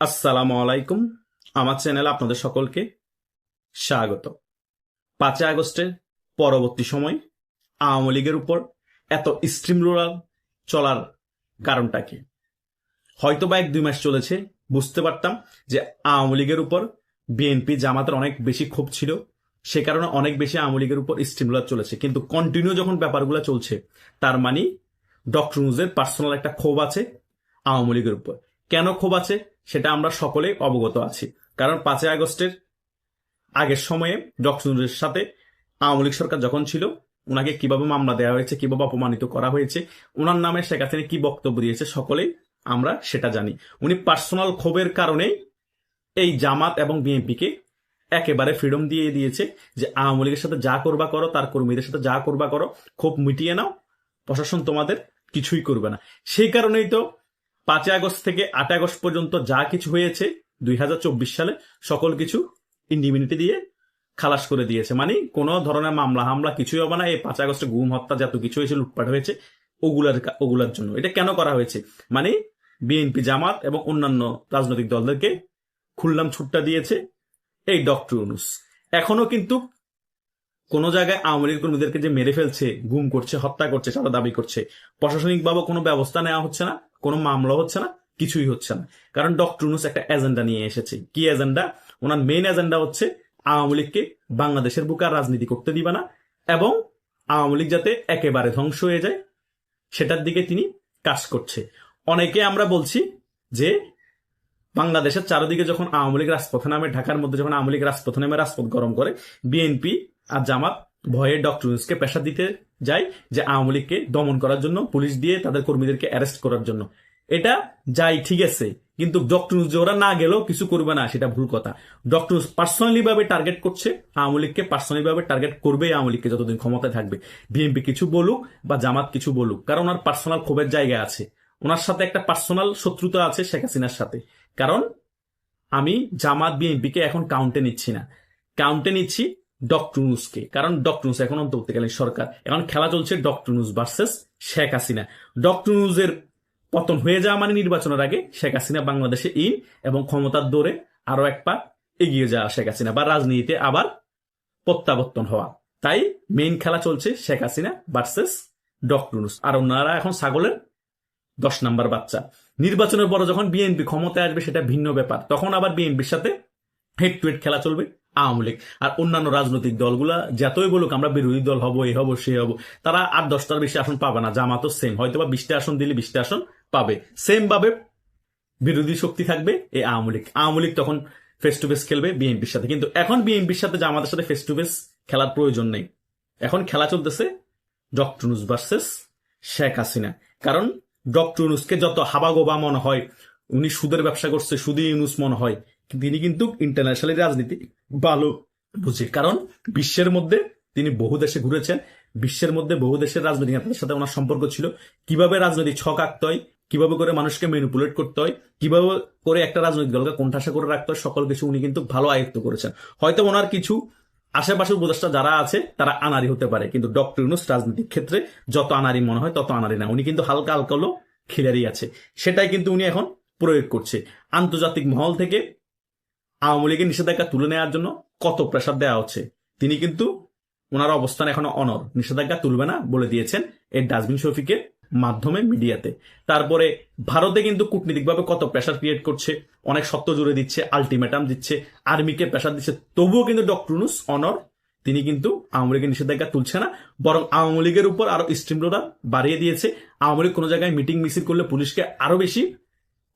আসসালামু আলাইকুম। আমার চ্যানেল আপনাদের সকলকে স্বাগত। পাঁচই আগস্টের পরবর্তী সময় আওয়ামী লীগের উপর এত স্ট্রিম রোলার চলার কারণটা কি? হয়তো বা এক দুই মাস চলেছে, বুঝতে পারতাম যে আওয়ামী লীগের উপর বিএনপি জামাতের অনেক বেশি ক্ষোভ ছিল, সে কারণে অনেক বেশি আওয়ামী লীগের উপর স্ট্রিম রোলার চলেছে। কিন্তু কন্টিনিউ যখন ব্যাপারগুলো চলছে, তার মানে ডক্টর নুজের পার্সোনাল একটা ক্ষোভ আছে আওয়ামী লীগের উপর। কেন ক্ষোভ আছে? সেটা আমরা সকলে অবগত আছি। কারণ পাঁচই আগস্টের আগের সময়ে ডক্টরের সাথে আওয়ামী সরকার যখন ছিল ওনাকে কীভাবে মামলা দেওয়া হয়েছে, কীভাবে অপমানিত করা হয়েছে ওনার নামে শেখ হাসিনা কি বক্তব্য দিয়েছে, সকলেই আমরা সেটা জানি। উনি পার্সোনাল ক্ষোভের কারণে এই জামাত এবং বিএনপিকে একেবারে ফ্রিডম দিয়ে দিয়েছে যে আওয়ামী লীগের সাথে যা করবা করো, তার কর্মীদের সাথে যা করবা করো, ক্ষোভ মিটিয়ে নাও, প্রশাসন তোমাদের কিছুই করবে না। সেই কারণেই তো পাঁচই আগস্ট থেকে আট আগস্ট পর্যন্ত যা কিছু হয়েছে, দুই হাজার চব্বিশ সালে সকল কিছু ইন্ডিমিনিটি দিয়ে খালাস করে দিয়েছে। মানে কোনো ধরনের মামলা হামলা কিছুই হবে না, এই পাঁচ আগস্টে গুম, হত্যা যত কিছু হয়েছে, লুটপাট হয়েছে, ওগুলার ওগুলার জন্য। এটা কেন করা হয়েছে? মানে বিএনপি জামাত এবং অন্যান্য রাজনৈতিক দলদেরকে খুললাম ছুটটা দিয়েছে এই ডক্টর ইউনুস। এখনও কিন্তু কোন জায়গায় আওয়ামী লীগ কর্মীদেরকে যে মেরে ফেলছে, গুম করছে, হত্যা করছে তারা দাবি করছে, প্রশাসনিকভাবে কোনো ব্যবস্থা নেওয়া হচ্ছে না। কোনো মামলা হচ্ছে না, কিছুই হচ্ছে না। কারণ ডক্টর ইউনুস একটা এজেন্ডা নিয়ে এসেছে। কি এজেন্ডা ওনার মেইন এজেন্ডা হচ্ছে আওয়ামী লীগকে বাংলাদেশের বুকে আর রাজনীতি করতে দিবে না এবং আওয়ামী লীগ যাতে একেবারে ধ্বংস হয়ে যায়, সেটার দিকে তিনি কাজ করছে। অনেকে আমরা বলছি যে বাংলাদেশের চারিদিকে যখন আওয়ামী লীগ রাজপথে নামে, ঢাকার মধ্যে যখন আওয়ামী লীগ রাজপথে নামে, রাজপথ গরম করে, বিএনপি আর জামাত ভয়ে ডক্টর পেশা দিতে যায় যে আওয়ামী লীগকে দমন করার জন্য, পুলিশ দিয়ে তাদের কর্মীদেরকে অ্যারেস্ট করার জন্য। এটা যাই ঠিক আছে, কিন্তু ডক্টর যে ওরা না গেলেও কিছু করবে না, সেটা ভুল কথা। ডক্টর পার্সোনালি ভাবে টার্গেট করছে, আওয়ামী লীগকে পার্সোনালি ভাবে টার্গেট করবে আওয়ামী লীগকে যতদিন ক্ষমতায় থাকবে। বিএনপি কিছু বলুক বা জামাত কিছু বলুক, কারণ ওনার পার্সোনাল ক্ষোভের জায়গা আছে। ওনার সাথে একটা পার্সোনাল শত্রুতা আছে শেখ হাসিনার সাথে। কারণ আমি জামাত বিএনপিকে এখন কাউন্টে নিচ্ছি না। কাউন্টে নিচ্ছি ডক্টর নুসকে কারণ ডক্টর নুস এখন অন্তর্বর্তীকালীন সরকার। এখন খেলা চলছে ডক্টর নুস ভার্সেস শেখ হাসিনা ডক্টরুনুসের পতন হয়ে যাওয়া মানে নির্বাচনের আগে শেখ হাসিনা বাংলাদেশে ইন এবং ক্ষমতার দৌড়ে আরও এক পা এগিয়ে যাওয়া শেখ হাসিনা বা রাজনীতিতে আবার প্রত্যাবর্তন হওয়া। তাই মেইন খেলা চলছে শেখ হাসিনা ভার্সেস ডক্টর নুস আর ওনারা এখন ছাগলের দশ নাম্বার বাচ্চা। নির্বাচনের পরে যখন বিএনপি ক্ষমতায় আসবে সেটা ভিন্ন ব্যাপার। তখন আবার বিএনপির সাথে হেড টু হেড খেলা চলবে। আওয়ামী লীগ আর অন্যান্য রাজনৈতিক দলগুলা যতই বলুক আমরা বিরোধী দল হব এই হব, সে হব, তারা আর দশটার বেশি আসন পাবে না। জামাতও সেম হয়তো বা বিশটা আসন দিলে বিশটা আসন পাবে। সেম ভাবে বিরোধী শক্তি থাকবে এই আওয়ামী লীগ। আওয়ামী লীগ তখন ফেস টু ফেস খেলবে বিএনপির সাথে। কিন্তু এখন বিএনপির সাথে জামাতের সাথে ফেস টু ফেস খেলার প্রয়োজন নেই। এখন খেলা চলতেছে ডক্টর নুস ভার্সেস শেখ হাসিনা। কারণ ডক্টর ইউনুসকে যত হাবাগোবা মনে হয়, উনি সুদের ব্যবসা করছে সুদী ইউনুস মনে হয়। তিনি কিন্তু ইন্টারন্যাশনাল রাজনীতি ভালো বুঝে। কারণ বিশ্বের মধ্যে তিনি বহু দেশে ঘুরেছেন, বিশ্বের মধ্যে বহু দেশের রাজনৈতিক নেতাদের সাথে ওনার সম্পর্ক ছিল। কীভাবে রাজনৈতিক ছক আঁকতে হয়, কীভাবে করে মানুষকে ম্যানিপুলেট করতে হয়, কীভাবে করে একটা রাজনৈতিক দলকে কোণঠাসা করে রাখতে হয়, সকল কিছু উনি কিন্তু ভালো আয়ত্ত করেছেন। হয়তো ওনার কিছু আশেপাশে উপদেষ্টা যারা আছে, তারা আনারি হতে পারে, কিন্তু ডক্টর ইউনুস রাজনৈতিক ক্ষেত্রে যত আনারি মনে হয় তত আনারি না, উনি কিন্তু হালকা হালকা হলো খিলারি আছে। সেটাই কিন্তু উনি এখন প্রয়োগ করছে। আন্তর্জাতিক মহল থেকে আওয়ামী লীগের নিষেধাজ্ঞা তুলে নেওয়ার জন্য কত প্রেশার দেওয়া হচ্ছে? তিনি কিন্তু ওনার অবস্থান এখনও অনর নিষেধাজ্ঞা তুলবে না বলে দিয়েছেন এই ডাস্টবিন শফিকের মাধ্যমে মিডিয়াতে। তারপরে ভারতে কিন্তু কূটনীতিকভাবে কত প্রেশার ক্রিয়েট করছে, অনেক সত্য জুড়ে দিচ্ছে আলটিমেটাম দিচ্ছে, আর্মিকে প্রেশার দিচ্ছে। তবুও কিন্তু ডক্টর নুস অনর তিনি কিন্তু আওয়ামী লীগের নিষেধাজ্ঞা তুলছে না, বরং আওয়ামী লীগের উপর আরও স্টিমরোলার বাড়িয়ে দিয়েছে। আওয়ামী লীগ কোনো জায়গায় মিটিং মিছিল করলে পুলিশকে আরও বেশি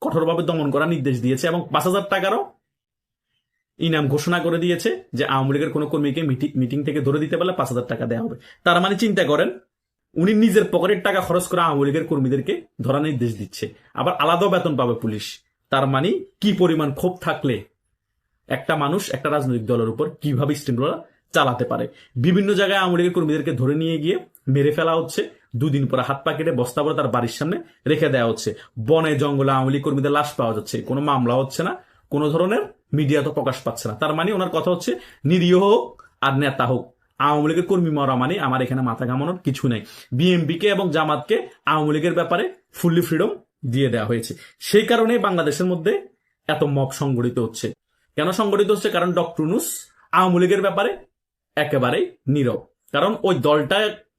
কঠোরভাবে দমন করার নির্দেশ দিয়েছে এবং পাঁচ হাজার টাকারও ইনাম ঘোষণা করে দিয়েছে যে আওয়ামী লীগের কোনো কর্মীকে মিটিং থেকে ধরে দিতে পারলে পাঁচ হাজার টাকা দেওয়া হবে। তার মানে চিন্তা করেন, উনি নিজের পকেটের টাকা খরচ করে আওয়ামী লীগের কর্মীদেরকে ধরা নির্দেশ দিচ্ছে। আবার আলাদা বেতন পাবে পুলিশ। তার মানে কি পরিমাণ ক্ষোভ থাকলে একটা মানুষ একটা রাজনৈতিক দলের উপর কীভাবে স্টিমরোলার চালাতে পারে? বিভিন্ন জায়গায় আওয়ামী লীগের কর্মীদেরকে ধরে নিয়ে গিয়ে মেরে ফেলা হচ্ছে। দুদিন পরে হাত পা কেটে বস্তা পরে তার বাড়ির সামনে রেখে দেওয়া হচ্ছে। বনে জঙ্গলে আওয়ামী লীগ কর্মীদের লাশ পাওয়া যাচ্ছে। কোনো মামলা হচ্ছে না। কোনো ধরনের মিডিয়া তো প্রকাশ পাচ্ছে না। তার মানে ওনার কথা হচ্ছে, নিরীহ হোক আর নেতা হোক, আওয়ামী লীগের কর্মী মরা মানে আমার এখানে মাথা ঘামানোর কিছু নেই। বিএমপিকে এবং জামাতকে আওয়ামী লীগের ব্যাপারে ফুললি ফ্রিডম দিয়ে দেওয়া হয়েছে। সেই কারণে বাংলাদেশের মধ্যে এত মব সংগঠিত হচ্ছে। কেন সংগঠিত হচ্ছে? কারণ ডক্টর নুস আওয়ামী লীগের ব্যাপারে একেবারেই নীরব। কারণ ওই দলটা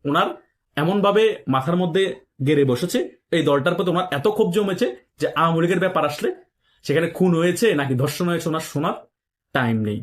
ওনার এমনভাবে মাথার মধ্যে গেড়ে বসেছে, এই দলটার প্রতি ওনার এত ক্ষোভ জমেছে যে আওয়ামী লীগের ব্যাপার আসলে সেখানে খুন হয়েছে নাকি ধর্ষণ হয়েছে ওনার শোনার টাইম নেই।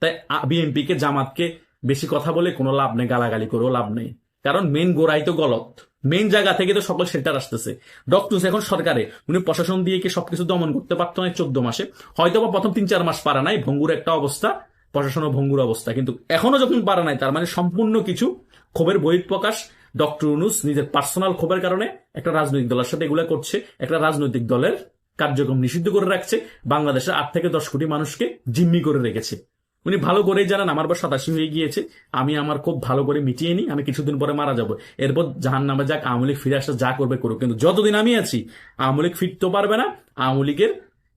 তাই বিএনপি কে জামাতকে বেশি কথা বলে কোনো লাভ নেই, গালাগালি করেও লাভ নেই। কারণ মেন গোড়াই তো গলত। মেন জায়গা থেকে তো সকল সেন্টার আসতেছে। ডক্টর এখন সরকারে। উনি প্রশাসন দিয়ে কি সবকিছু দমন করতে পারতো না চোদ্দ মাসে? হয়তো বা প্রথম তিন চার মাস পারা নাই, ভঙ্গুর একটা অবস্থা, প্রশাসন ও ভঙ্গুর অবস্থা। কিন্তু এখনও যখন পারা নাই, তার মানে সম্পূর্ণ কিছু ক্ষোভের বহিঃপ্রকাশ ডক্টর ইউনুস নিজের পার্সোনাল ক্ষোভের কারণে একটা রাজনৈতিক দলের সাথে এগুলা করছে, একটা রাজনৈতিক দলের কার্যক্রম নিষিদ্ধ করে রাখছে, বাংলাদেশের আট থেকে দশ কোটি মানুষকে জিম্মি করে রেখেছে। উনি ভালো করেই জানেন আমার বা সাতাশি হয়ে গিয়েছে, আমি আমার খুব ভালো করে মিটিয়ে নিই, আমি কিছুদিন পরে মারা যাব। এরপর জাহান নামে যাক, আওয়ামী লীগ ফিরে আসতে যা করবে করুক। কিন্তু যতদিন আমি আছি, আওয়ামী লীগ ফিরতেও পারবে না, আওয়ামী লীগের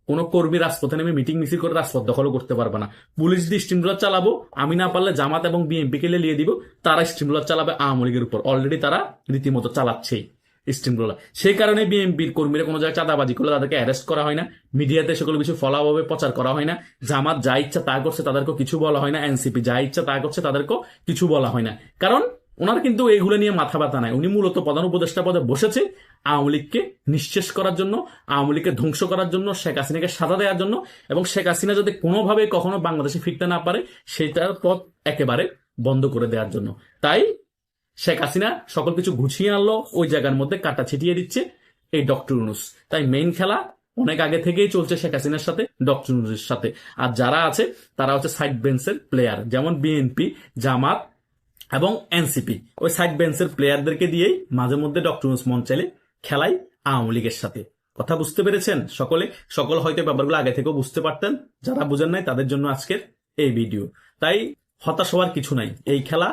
কোনো কর্মী রাজপথে নেমে মিটিং মিছিল করে রাজপথ দখলও করতে পারবে না। পুলিশ দিয়ে স্টিমুলার চালাবো, আমি না পারলে জামাত এবং বিএনপি কে লিয়ে দিব, তারা স্টিমুলার চালাবে আওয়ামী লীগের উপর। অলরেডি তারা রীতিমতো চালাচ্ছেই। স্টিমুলার সেই কারণে বিএনপির কর্মীরা কোনো জায়গায় চাঁদাবাজি করলে তাদেরকে অ্যারেস্ট করা হয় না। মিডিয়াতে সকল কিছু ফলাভাবে প্রচার করা হয় না। জামাত যা ইচ্ছা তা করছে তাদেরকেও কিছু বলা হয় না। এনসিপি যা ইচ্ছা তা করছে তাদেরকেও কিছু বলা হয় না। কারণ ওনার কিন্তু এইগুলো নিয়ে মাথা ব্যথা নাই। উনি মূলত প্রধান উপদেষ্টা পদে বসেছে আওয়ামী লীগকে নিঃশেষ করার জন্য, আওয়ামী লীগকে ধ্বংস করার জন্য, শেখ হাসিনাকে সাজা দেওয়ার জন্য এবং শেখ হাসিনা যদি কোনোভাবে কখনো বাংলাদেশে ফিরতে না পারে, সেটার পথ একেবারে বন্ধ করে দেওয়ার জন্য। তাই শেখ হাসিনা সকল কিছু গুছিয়ে আনলো, ওই জায়গার মধ্যে কাটা ছিটিয়ে দিচ্ছে এই ডক্টর ইউনুস। তাই মেইন খেলা অনেক আগে থেকেই চলছে শেখ হাসিনার সাথে, ডক্টর ইউনুসের সাথে। আর যারা আছে, তারা হচ্ছে সাইড বেঞ্চের প্লেয়ার যেমন বিএনপি জামাত এবং এনসিপি ওই সাইড বেঞ্চের প্লেয়ারদেরকে দিয়েই মাঝে মধ্যে ডক্টর ইউনুস মন চাইলে খেলাই আওয়ামী লীগের সাথে। কথা বুঝতে পেরেছেন সকলে? সকল হয়তো ব্যাপারগুলো আগে থেকেও বুঝতে পারতেন। যারা বুঝেন নাই, তাদের জন্য আজকের এই ভিডিও তাই হতাশ হওয়ার কিছু নাই। এই খেলা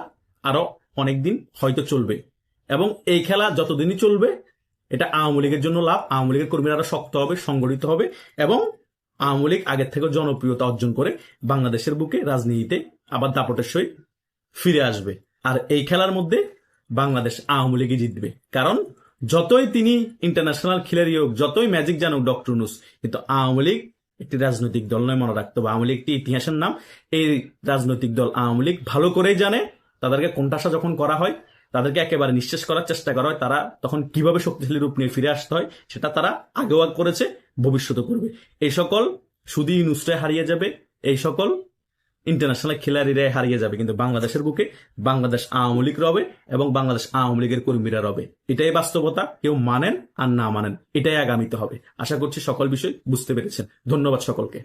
আরও অনেকদিন হয়তো চলবে। এবং এই খেলা যতদিনই চলবে, এটা আওয়ামী লীগের জন্য লাভ। আওয়ামী লীগের কর্মীরা শক্ত হবে, সংগঠিত হবে এবং আওয়ামী লীগ আগের থেকে জনপ্রিয়তা অর্জন করে বাংলাদেশের বুকে রাজনীতিতে আবার দাপটের সহিত ফিরে আসবে। আর এই খেলার মধ্যে বাংলাদেশ আওয়ামী লীগই জিতবে। কারণ যতই তিনি ইন্টারন্যাশনাল খেলারই হোক, যতই ম্যাজিক জানুক ডক্টর নুস কিন্তু আওয়ামী লীগ একটি রাজনৈতিক দল নয় মনে রাখতে হবে। আওয়ামী লীগ একটি ইতিহাসের নাম। এই রাজনৈতিক দল আওয়ামী লীগ ভালো করেই জানে তাদেরকে কোনটাসা যখন করা হয়, তাদেরকে একেবারে নিঃশেষ করার চেষ্টা করা হয়, তারা তখন কীভাবে শক্তিশালী রূপ নিয়ে ফিরে আসতে হয়, সেটা তারা আগেও করেছে ভবিষ্যতে করবে। এই সকল শুধু নুসরায় হারিয়ে যাবে, এই সকল ইন্টারন্যাশনাল খেলাড়িরাই হারিয়ে যাবে, কিন্তু বাংলাদেশের বুকে বাংলাদেশ আওয়ামী লীগ রবে এবং বাংলাদেশ আওয়ামী লীগের কর্মীরা রবে। এটাই বাস্তবতা, কেউ মানেন আর না মানেন, এটাই আগামীতে হবে। আশা করছি সকল বিষয় বুঝতে পেরেছেন। ধন্যবাদ সকলকে।